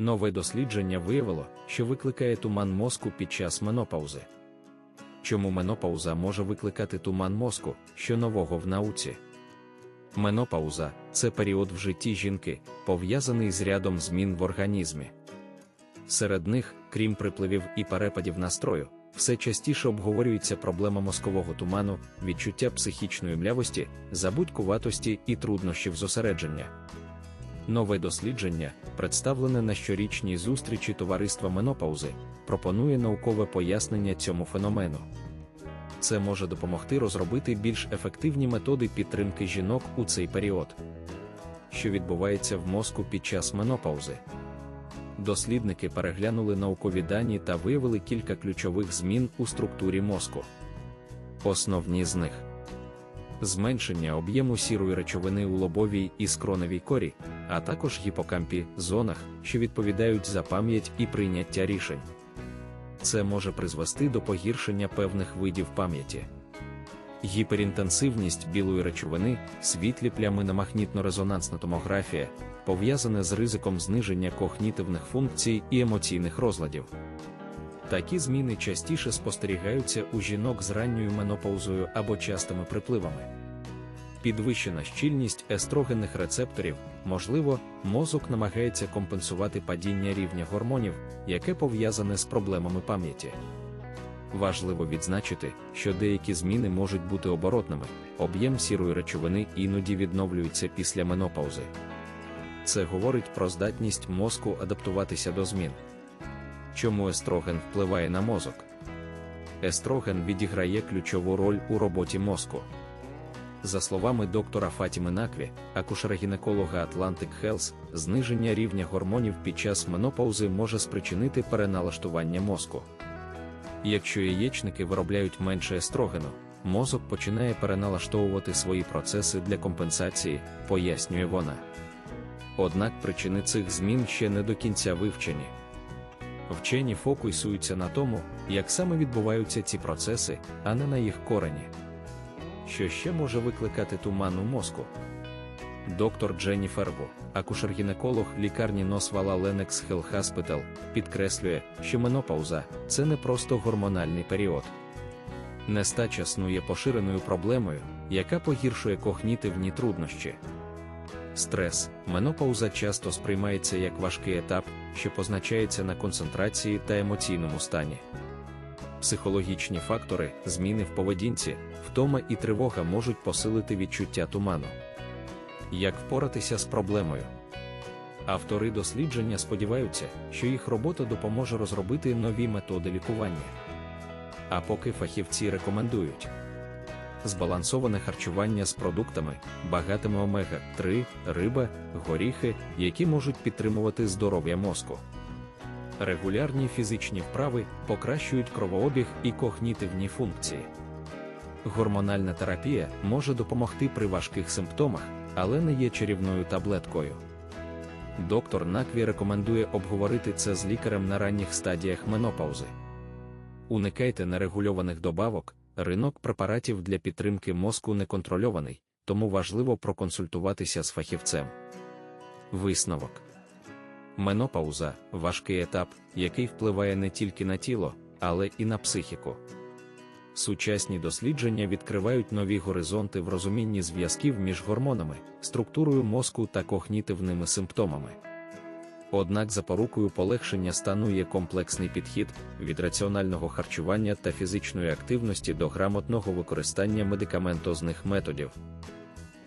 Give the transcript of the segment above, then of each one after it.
Нове дослідження виявило, що викликає туман мозку під час менопаузи. Чому менопауза може викликати туман мозку, що нового в науці? Менопауза це період в житті жінки, пов'язаний з рядом змін в організмі. Серед них, крім припливів і перепадів настрою, все частіше обговорюється проблема мозкового туману, відчуття психічної млявості, забудькуватості і труднощів зосередження. Нове дослідження, представлене на щорічній зустрічі товариства менопаузи, пропонує наукове пояснення цьому феномену. Це може допомогти розробити більш ефективні методи підтримки жінок у цей період, що відбувається в мозку під час менопаузи. Дослідники переглянули наукові дані та виявили кілька ключових змін у структурі мозку. Основні з них зменшення об'єму сірої речовини у лобовій і скроневій корі, а також гіпокампі зонах, що відповідають за пам'ять і прийняття рішень. Це може призвести до погіршення певних видів пам'яті. Гіперінтенсивність білої речовини, світлі плями на магнітно-резонансна томографія, пов'язане з ризиком зниження когнітивних функцій і емоційних розладів. Такі зміни частіше спостерігаються у жінок з ранньою менопаузою або частими припливами. Підвищена щільність естрогенних рецепторів, можливо, мозок намагається компенсувати падіння рівня гормонів, яке пов'язане з проблемами пам'яті. Важливо відзначити, що деякі зміни можуть бути оборотними, об'єм сірої речовини іноді відновлюється після менопаузи. Це говорить про здатність мозку адаптуватися до змін. Чому естроген впливає на мозок? Естроген відіграє ключову роль у роботі мозку. За словами доктора Фатіми Накві, акушера-гінеколога Atlantic Health, зниження рівня гормонів під час менопаузи може спричинити переналаштування мозку. Якщо яєчники виробляють менше естрогену, мозок починає переналаштовувати свої процеси для компенсації, пояснює вона. Однак причини цих змін ще не до кінця вивчені. Вчені фокусуються на тому, як саме відбуваються ці процеси, а не на їх корені. Що ще може викликати туман у мозку? Доктор Дженніфер Ву, акушер-гінеколог лікарні Носвала Ленекс Хелл Хаспітал, підкреслює, що менопауза це не просто гормональний період. Нестача сну є поширеною проблемою, яка погіршує когнітивні труднощі. Стрес, менопауза часто сприймається як важкий етап, що позначається на концентрації та емоційному стані. Психологічні фактори, зміни в поведінці, втома і тривога можуть посилити відчуття туману. Як впоратися з проблемою? Автори дослідження сподіваються, що їх робота допоможе розробити нові методи лікування. А поки фахівці рекомендують збалансоване харчування з продуктами, багатими омега-3, риба, горіхи, які можуть підтримувати здоров'я мозку. Регулярні фізичні вправи покращують кровообіг і когнітивні функції. Гормональна терапія може допомогти при важких симптомах, але не є чарівною таблеткою. Доктор Накві рекомендує обговорити це з лікарем на ранніх стадіях менопаузи. Уникайте нерегульованих добавок, ринок препаратів для підтримки мозку неконтрольований, тому важливо проконсультуватися з фахівцем. Висновок Менопауза важкий етап, який впливає не тільки на тіло, але і на психіку. Сучасні дослідження відкривають нові горизонти в розумінні зв'язків між гормонами, структурою мозку та когнітивними симптомами. Однак запорукою полегшення стану є комплексний підхід від раціонального харчування та фізичної активності до грамотного використання медикаментозних методів.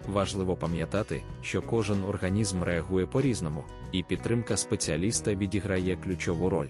Важливо пам'ятати, що кожен організм реагує по-різному, і підтримка спеціаліста відіграє ключову роль.